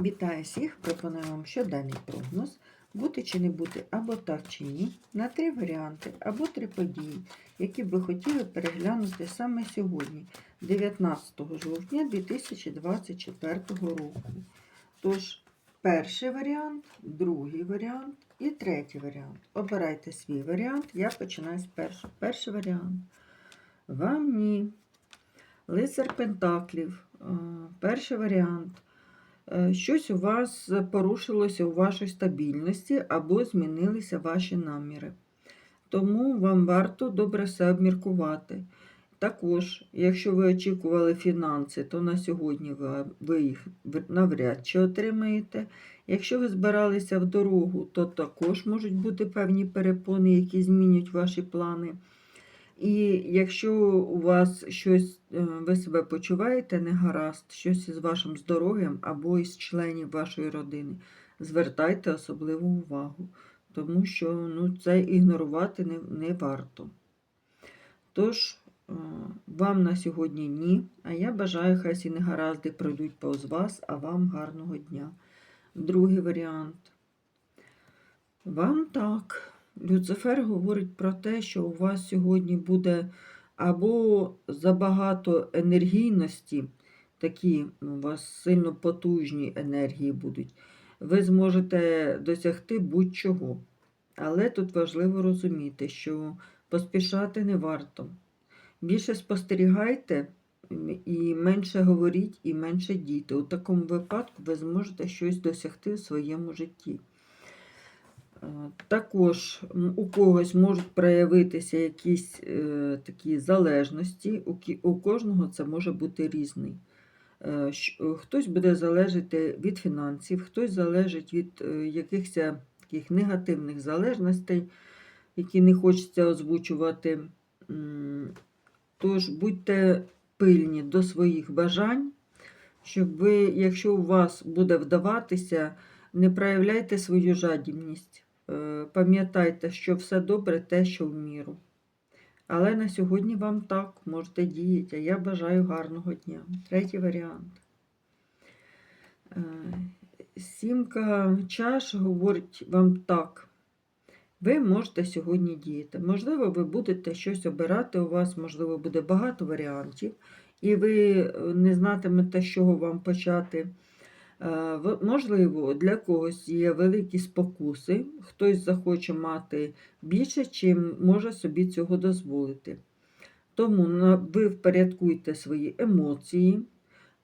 Вітаю всіх! Пропоную вам щоденний прогноз. Бути чи не бути або так чи ні, на три варіанти або три події, які б ви хотіли переглянути саме сьогодні, 19 жовтня 2024 року. Тож, перший варіант, другий варіант і третій варіант. Обирайте свій варіант. Я починаю з першого. Перший варіант. Вам ні. Лицар Пентаклів. Е, Перший варіант. Е, Щось у вас порушилося у вашій стабільності або змінилися ваші наміри. Тому вам варто добре все обміркувати. Також, якщо ви очікували фінанси, то на сьогодні ви їх навряд чи отримаєте. Якщо ви збиралися в дорогу, то також можуть бути певні перепони, які змінюють ваші плани. І якщо у вас щось, е, ви себе почуваєте негаразд, щось із вашим здоров'ям або із членів вашої родини, звертайте особливу увагу, тому що ну, це ігнорувати не, не варто. Тож, е, вам на сьогодні ні, а я бажаю, хай ці негаразди пройдуть повз вас, а вам гарного дня. Другий варіант. Вам так. Люцифер говорить про те, що у вас сьогодні буде або забагато енергійності, такі ну, у вас сильно потужні енергії будуть. Ви зможете досягти будь-чого. Але тут важливо розуміти, що поспішати не варто. Більше спостерігайте і менше говоріть, і менше дійте. У такому випадку ви зможете щось досягти в своєму житті. Також у когось можуть проявитися якісь е, такі залежності, у, у кожного це може бути різний. Е, Хтось буде залежати від фінансів, хтось залежить від е, якихось таких негативних залежностей, які не хочеться озвучувати. Тож будьте пильні до своїх бажань, щоб ви, якщо у вас буде вдаватися, не проявляйте свою жадібність. Е, Пам'ятайте, що все добре те, що в міру. Але на сьогодні вам так можете діяти, а я бажаю гарного дня. Третій варіант. Е, Сімка чаш говорить вам так. Ви можете сьогодні діяти. Можливо, ви будете щось обирати, у вас, можливо, буде багато варіантів, і ви е, не знатимете, з чого вам почати. Е, Можливо, для когось є великі спокуси, хтось захоче мати більше, чим може собі цього дозволити. Тому ви впорядкуйте свої емоції,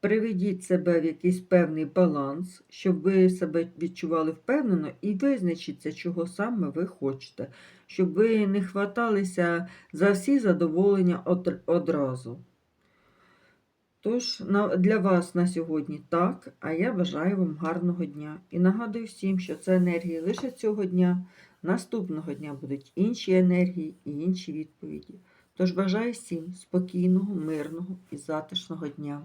приведіть себе в якийсь певний баланс, щоб ви себе відчували впевнено і визначіться, чого саме ви хочете, щоб ви не хваталися за всі задоволення одразу. Тож для вас на сьогодні так, а я бажаю вам гарного дня. І нагадую всім, що це енергії лише цього дня. Наступного дня будуть інші енергії і інші відповіді. Тож бажаю всім спокійного, мирного і затишного дня.